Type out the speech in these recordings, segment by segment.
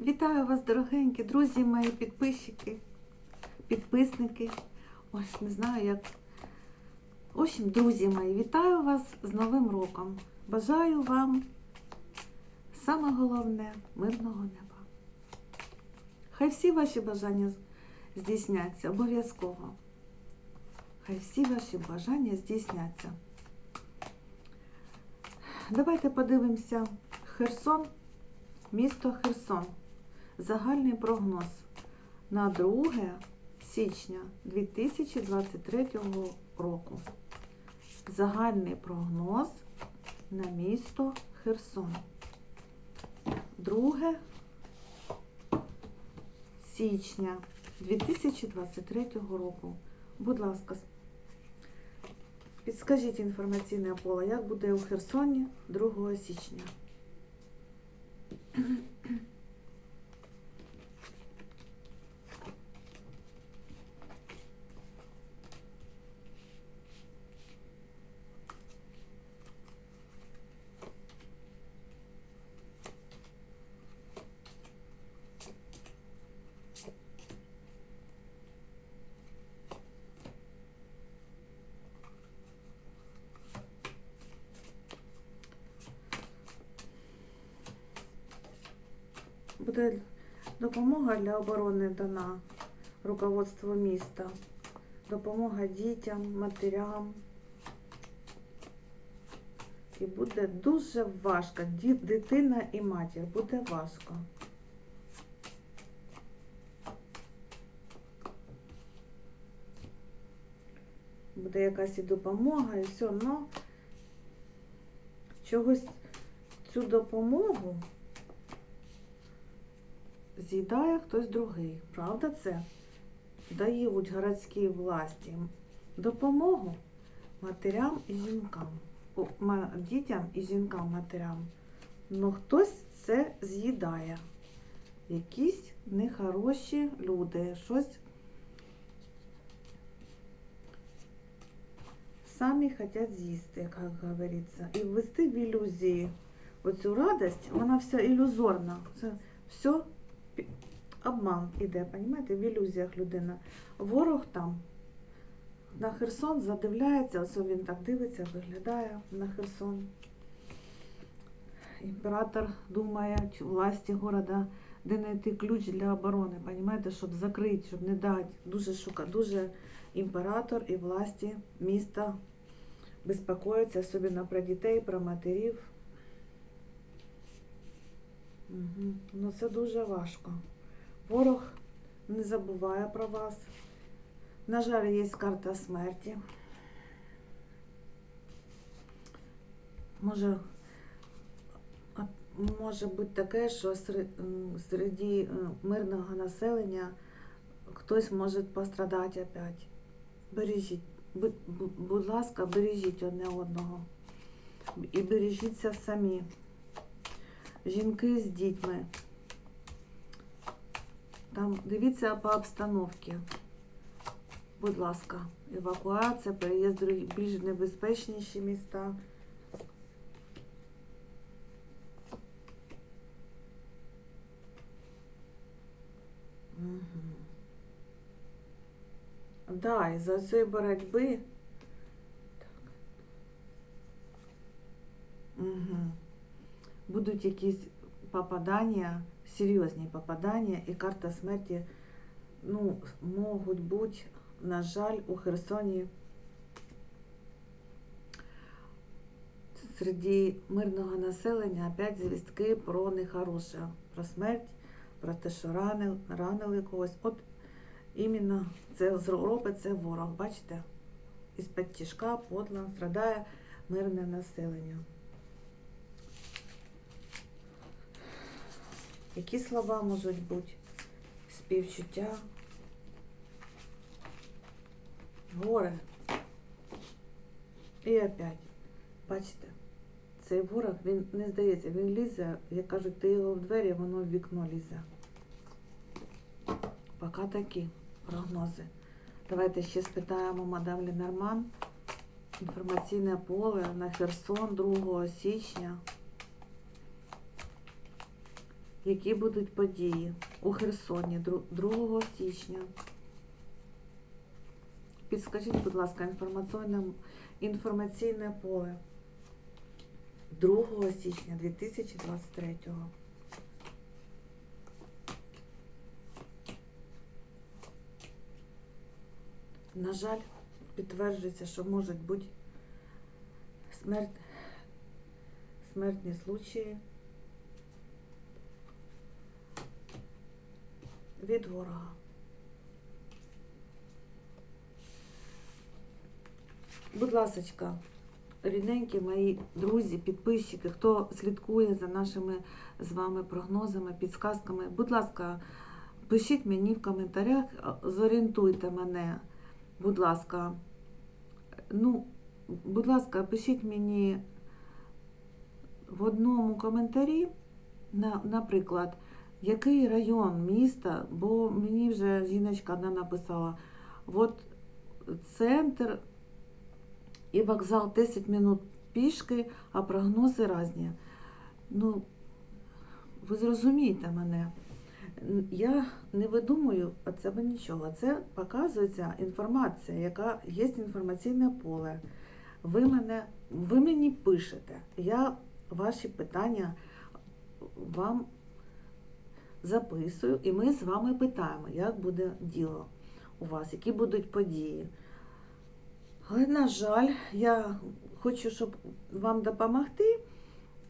Вітаю вас, дорогенькі, друзі мої, підписчики, підписники. Ось не знаю як. В друзі мої, вітаю вас з Новим роком. Бажаю вам саме головне мирного неба. Хай всі ваші бажання здійсняться обов'язково. Хай всі ваші бажання здійсняться. Давайте подивимося Херсон, місто Херсон. Загальний прогноз на 2 січня 2023 року. Загальний прогноз на місто Херсон. 2 січня 2023 року. Будь ласка, підскажіть інформаційне поле, як буде у Херсоні 2 січня. Буде допомога для оборони дана руководству міста. Допомога дітям, матерям. І буде дуже важко. Дитина і матір буде важко. Буде якась і допомога, і все, але чогось цю допомогу з'їдає хтось другий. Правда це? Дають городські власті допомогу матерям і жінкам, О, дітям і жінкам матерям. Ну хтось це з'їдає. Якісь нехороші люди, щось самі хочуть з'їсти, як говориться, і ввести в ілюзії. Оцю радость, вона вся ілюзорна. Це все обман іде, розумієте, в ілюзіях людина. Ворог там на Херсон задивляється, ось він так дивиться, виглядає на Херсон. Імператор думає, власті города, де знайти ключ для оборони, розумієте, щоб закрити, щоб не дати. Дуже шука, дуже імператор і власті міста безпокояться, особливо про дітей, про матерів. Угу. Ну це дуже важко. Ворог не забуває про вас. На жаль, є карта смерті. Може, може бути таке, що серед е, мирного населення хтось може пострадати опять. Бережіть, будь, ласка, бережіть одне одного. І бережіться самі. Жінки з дітьми. Там дивіться по обстановці. Будь ласка, евакуація, переїзд в більш небезпечніші міста. Угу. Да, і за цієї боротьби. Так. Угу. Будуть якісь попадання, серйозні попадання, і карта смерті, ну, можуть бути, на жаль, у Херсоні серед мирного населення опять звістки про нехороше, про смерть, про те, що ранили, ранили когось. От іменно це робить це ворог, бачите? Із-під тяжка, подло страдає мирне населення. Які слова можуть бути? Співчуття. Горе. І опять. Бачите, цей ворог, він не здається, він лізе, як кажуть, ти його в двері, воно в вікно лізе. Поки такі прогнози. Давайте ще спитаємо мадам Ленорман. Інформаційне поле на Херсон 2 січня. Які будуть події у Херсоні 2 січня. Підскажіть, будь ласка, інформаційне, інформаційне поле 2 січня 2023 На жаль, підтверджується, що можуть бути смерть, смертні случаї від ворога. Будь ласочка, рідненькі мої друзі, підписчики, хто слідкує за нашими з вами прогнозами, підсказками, будь ласка, пишіть мені в коментарях, зорієнтуйте мене, будь ласка. Ну, будь ласка, пишіть мені в одному коментарі, на, наприклад, який район міста, бо мені вже жіночка одна написала, от центр і вокзал 10 минут пішки, а прогнози різні. Ну, ви зрозумієте мене. Я не видумую від себе нічого. Це показується інформація, яка є інформаційне поле. Ви, мене, ви мені пишете. Я ваші питання вам записую, і ми з вами питаємо, як буде діло у вас, які будуть події. Але, на жаль, я хочу, щоб вам допомогти.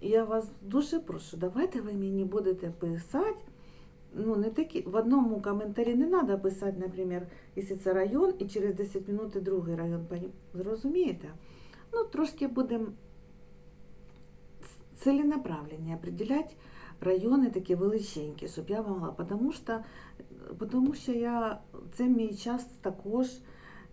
Я вас дуже прошу, давайте ви мені будете писати. Ну, не такі, в одному коментарі не треба писати, наприклад, якщо це район, і через 10 минут другий район. Зрозумієте? Ну, трошки будемо целенаправлення определять райони такі величенькі, щоб я могла, тому що, тому що я, це мій час також,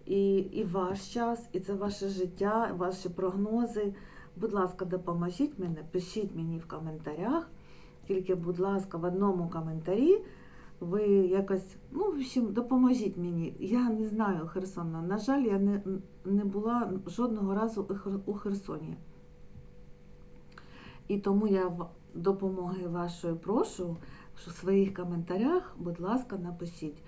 і, і ваш час, і це ваше життя, ваші прогнози. Будь ласка, допоможіть мене, пишіть мені в коментарях. Тільки, будь ласка, в одному коментарі ви якось, ну, в общем, допоможіть мені. Я не знаю Херсона. На жаль, я не, не була жодного разу у Херсоні. І тому я допомоги вашої прошу, в своїх коментарях, будь ласка, напишіть,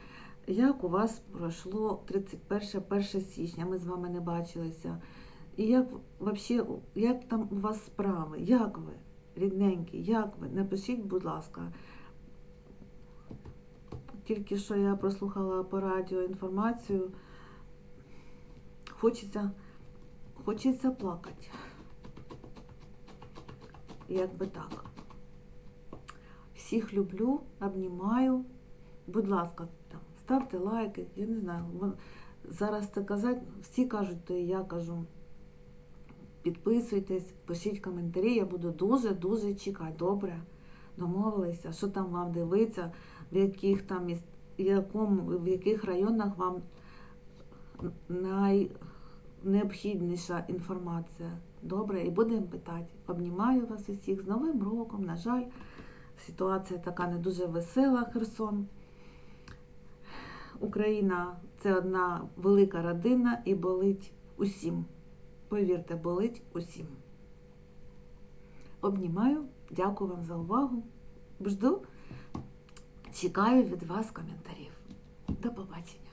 як у вас пройшло 31 1 січня, ми з вами не бачилися. І як вообще, як там у вас справи? Як ви, рідненькі, як ви? Напишіть, будь ласка. Тільки що я прослухала по радіо інформацію. Хочеться, хочеться плакати. Як би так. Всіх люблю, обнімаю. Будь ласка, там, ставте лайки. Я не знаю. Зараз це казати, всі кажуть, то і я кажу. Підписуйтесь, пишіть коментарі, я буду дуже-дуже чекати. Добре. Домовилися, що там вам дивиться, в яких там міс- якому, в яких районах вам найнеобхідніша інформація. Добре, і будемо питати. Обнімаю вас усіх з Новим роком. На жаль, ситуація така не дуже весела, Херсон. Україна це одна велика родина і болить усім. Повірте, болить усім. Обнімаю, дякую вам за увагу. Жду, чекаю від вас коментарів. До побачення.